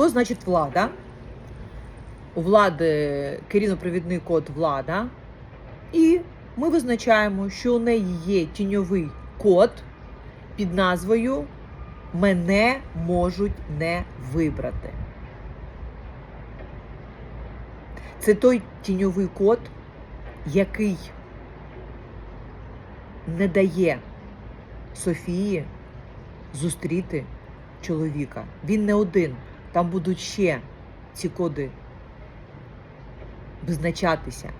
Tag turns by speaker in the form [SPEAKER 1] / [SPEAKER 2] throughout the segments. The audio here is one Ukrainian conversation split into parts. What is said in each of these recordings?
[SPEAKER 1] Що значить влада? У влади керівно-провідний код влада. І ми визначаємо, що у неї є тіньовий код під назвою Мене можуть не вибрати. Це той тіньовий код, який не дає Софії зустріти чоловіка. Він не один. Там будуть ще ці коди визначатися.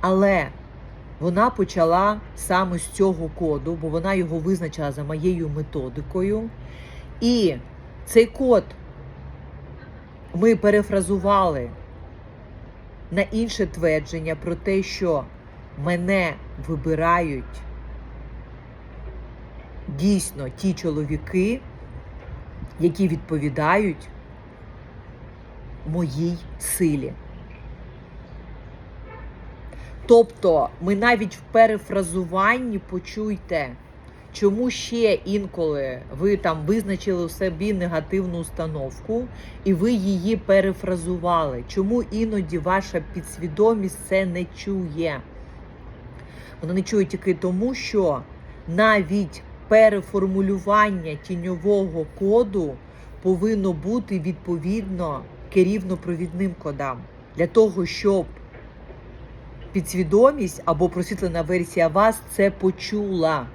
[SPEAKER 1] Але вона почала саме з цього коду, бо вона його визначила за моєю методикою. І цей код ми перефразували на інше твердження про те, що мене вибирають дійсно ті чоловіки, які відповідають моїй силі. Тобто, ми навіть в перефразуванні почуйте, чому ще інколи ви там визначили у собі негативну установку, і ви її перефразували. Чому іноді ваша підсвідомість це не чує? Вона не чує тільки тому, що навіть переформулювання тіньового коду повинно бути відповідно керівно-провідним кодам для того, щоб підсвідомість або просвітлена версія вас це почула.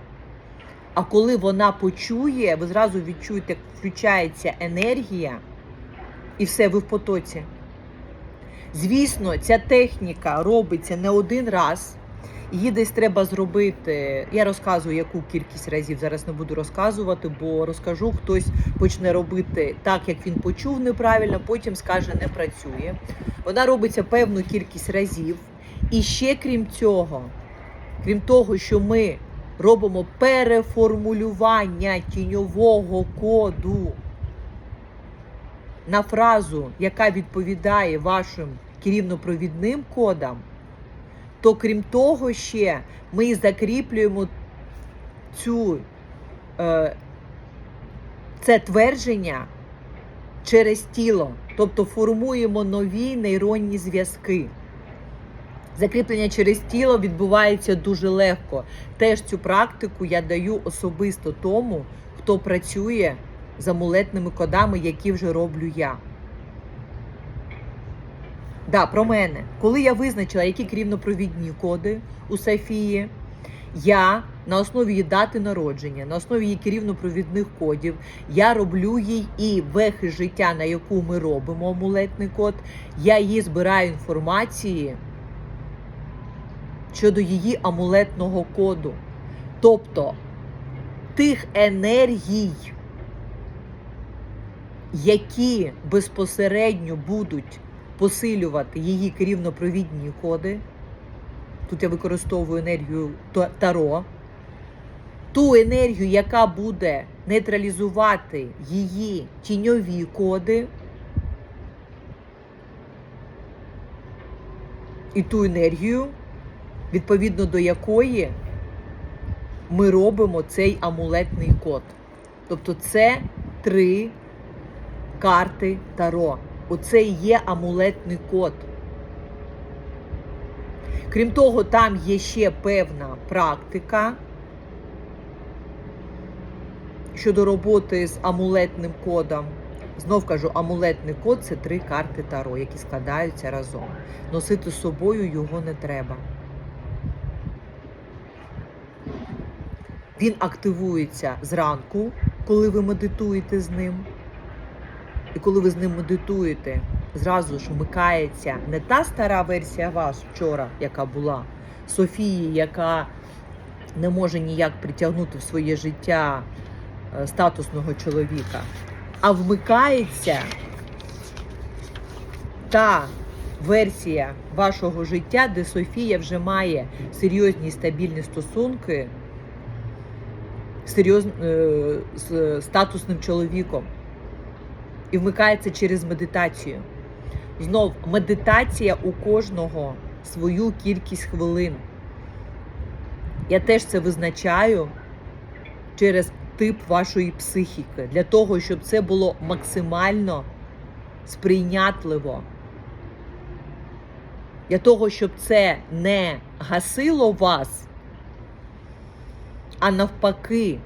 [SPEAKER 1] А коли вона почує, ви зразу відчуєте, як включається енергія, і все, ви в потоці. Звісно, ця техніка робиться не один раз. Її десь треба зробити. Я розказую, яку кількість разів зараз не буду розказувати, бо розкажу, хтось почне робити так, як він почув неправильно, потім скаже, не працює. Вона робиться певну кількість разів. І ще крім цього, крім того, що ми робимо переформулювання тіньового коду на фразу, яка відповідає вашим керівно-провідним кодам, то крім того, ще ми закріплюємо цю, е, це твердження через тіло, тобто формуємо нові нейронні зв'язки. Закріплення через тіло відбувається дуже легко. Теж цю практику я даю особисто тому, хто працює з амулетними кодами, які вже роблю я. Да, про мене. Коли я визначила, які керівно-провідні коди у Софії, я на основі її дати народження, на основі її керівно-провідних кодів, я роблю їй і вехи життя, на яку ми робимо амулетний код, я її збираю інформації щодо її амулетного коду. Тобто тих енергій, які безпосередньо будуть посилювати її керівно-провідні коди. Тут я використовую енергію Таро, ту енергію, яка буде нейтралізувати її тіньові коди, і ту енергію, відповідно до якої ми робимо цей амулетний код. Тобто це три карти Таро. Оце і є амулетний код. Крім того, там є ще певна практика щодо роботи з амулетним кодом. Знов кажу, амулетний код це три карти Таро, які складаються разом. Носити з собою його не треба. Він активується зранку, коли ви медитуєте з ним. І коли ви з ним медитуєте, зразу ж вмикається не та стара версія вас вчора, яка була Софії, яка не може ніяк притягнути в своє життя е, статусного чоловіка, а вмикається та версія вашого життя, де Софія вже має серйозні і стабільні стосунки серйоз... е, з статусним чоловіком і вмикається через медитацію. Знов, медитація у кожного свою кількість хвилин. Я теж це визначаю через тип вашої психіки, для того, щоб це було максимально сприйнятливо. Для того, щоб це не гасило вас, а навпаки,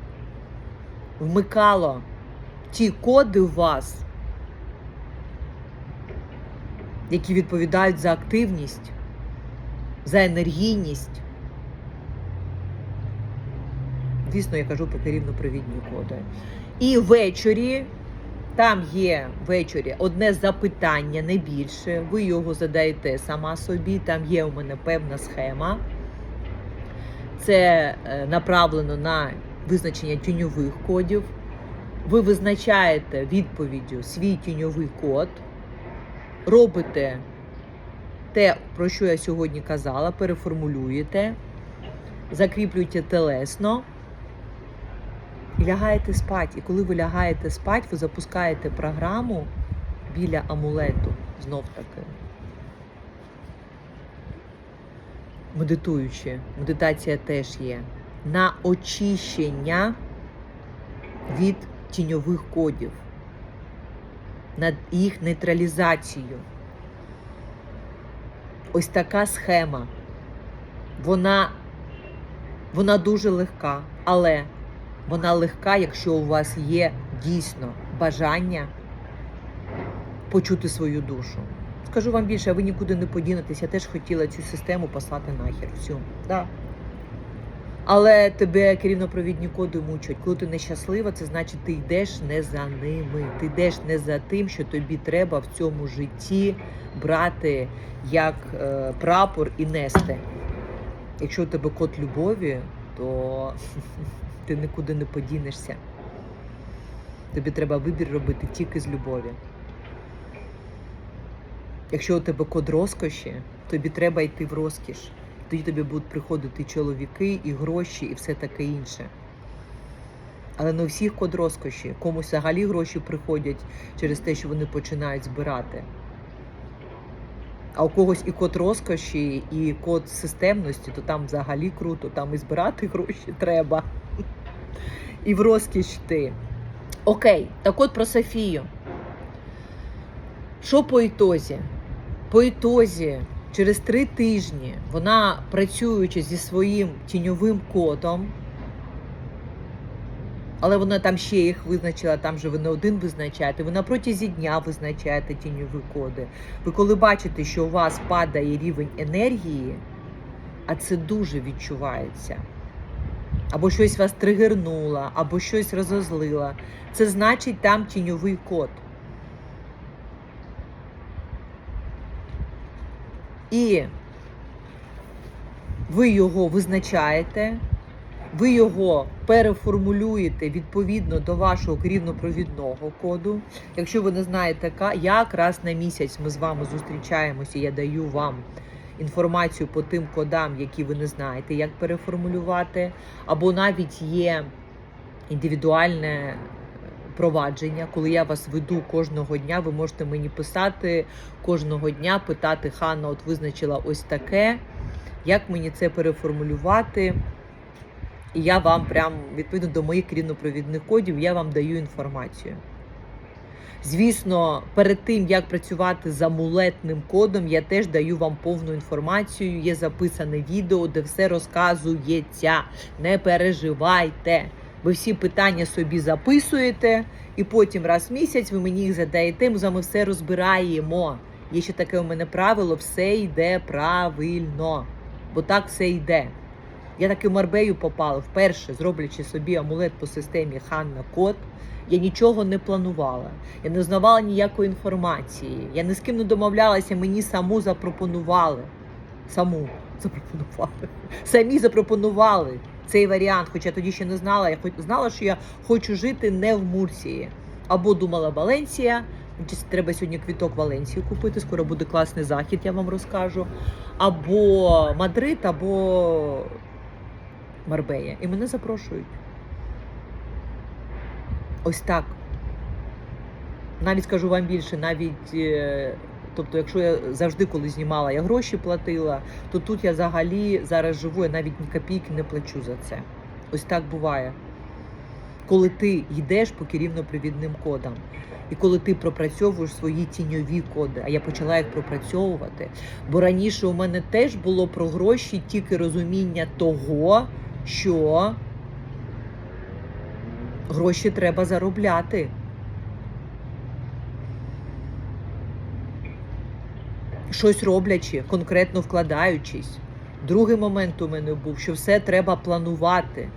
[SPEAKER 1] вмикало ті коди в вас, які відповідають за активність, за енергійність. Звісно, я кажу про керівно-провідні коди. І ввечері, там є ввечері одне запитання, не більше. Ви його задаєте сама собі. Там є у мене певна схема. Це е, направлено на визначення тіньових кодів. Ви визначаєте відповіддю свій тіньовий код, робите те, про що я сьогодні казала, переформулюєте, закріплюєте телесно і лягаєте спати. І коли ви лягаєте спати, ви запускаєте програму біля амулету знов таки. Медитуючи, медитація теж є. На очищення від тіньових кодів, на їх нейтралізацію. Ось така схема. Вона, вона дуже легка, але вона легка, якщо у вас є дійсно бажання почути свою душу. Скажу вам більше, ви нікуди не подінетесь. Я теж хотіла цю систему послати нахер. Всю. Да. Але тебе керівно-провідні коди мучать. Коли ти нещаслива, це значить, ти йдеш не за ними. Ти йдеш не за тим, що тобі треба в цьому житті брати як е, прапор і нести. Якщо у тебе код любові, то ти нікуди не подінешся. Тобі треба вибір робити тільки з любові. Якщо у тебе код розкоші, тобі треба йти в розкіш. Тоді тобі будуть приходити чоловіки, і гроші, і все таке інше. Але не у всіх код розкоші. Комусь взагалі гроші приходять через те, що вони починають збирати. А у когось і код розкоші, і код системності, то там взагалі круто, там і збирати гроші треба. І в розкіш йти. Окей, так от про Софію. Що по ітозі? По ітозі, через три тижні вона, працюючи зі своїм тіньовим кодом, але вона там ще їх визначила, там же ви не один визначаєте. Ви на протязі дня визначаєте тіньові коди. Ви коли бачите, що у вас падає рівень енергії, а це дуже відчувається. Або щось вас тригернуло, або щось розозлило. Це значить там тіньовий код. І ви його визначаєте, ви його переформулюєте відповідно до вашого керівно-провідного коду. Якщо ви не знаєте, як раз на місяць ми з вами зустрічаємося, я даю вам інформацію по тим кодам, які ви не знаєте, як переформулювати, або навіть є індивідуальне провадження, коли я вас веду кожного дня, ви можете мені писати кожного дня, питати Ханна, от визначила ось таке, як мені це переформулювати. І я вам прям відповідно до моїх керівно-провідних кодів я вам даю інформацію. Звісно, перед тим як працювати з амулетним кодом, я теж даю вам повну інформацію. Є записане відео, де все розказується. Не переживайте. Ви всі питання собі записуєте, і потім раз в місяць ви мені їх задаєте. Ми з вами все розбираємо. Є ще таке у мене правило: все йде правильно, бо так все йде. Я таки в Марбею попала вперше, зроблячи собі амулет по системі Ханна Код. Я нічого не планувала, я не знавала ніякої інформації. Я ні з ким не домовлялася, мені саму запропонували. Саму запропонували. Самі запропонували цей варіант, хоча тоді ще не знала. Я знала, що я хочу жити не в Мурсії. Або думала Валенсія. Треба сьогодні квіток Валенсію купити, скоро буде класний захід, я вам розкажу. Або Мадрид, або Марбея. І мене запрошують. Ось так. Навіть скажу вам більше, навіть, е, тобто, якщо я завжди, коли знімала, я гроші платила, то тут я взагалі зараз живу, я навіть ні копійки не плачу за це. Ось так буває. Коли ти йдеш по керівно-привідним кодам. І коли ти пропрацьовуєш свої тіньові коди, а я почала їх пропрацьовувати. Бо раніше у мене теж було про гроші тільки розуміння того, що гроші треба заробляти. Щось роблячи, конкретно вкладаючись. Другий момент у мене був, що все треба планувати.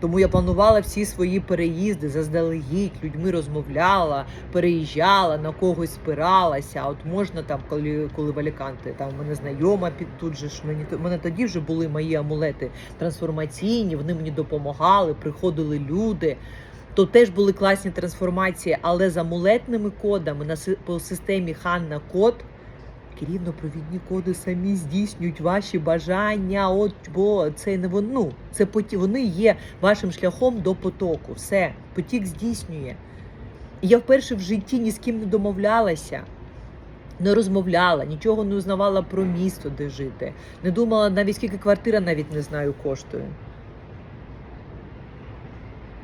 [SPEAKER 1] Тому я планувала всі свої переїзди заздалегідь, людьми розмовляла, переїжджала, на когось спиралася. От можна там, коли, коли в там в мене знайома під тут же ж мені мене тоді вже були мої амулети трансформаційні, вони мені допомагали, приходили люди. То теж були класні трансформації, але з амулетними кодами на по системі Ханна Код керівно-провідні коди самі здійснюють ваші бажання. От бо це не воно. ну, Це поті, вони є вашим шляхом до потоку. Все, потік здійснює. І я вперше в житті ні з ким не домовлялася. Не розмовляла, нічого не узнавала про місто, де жити. Не думала навіть скільки квартира навіть не знаю коштує.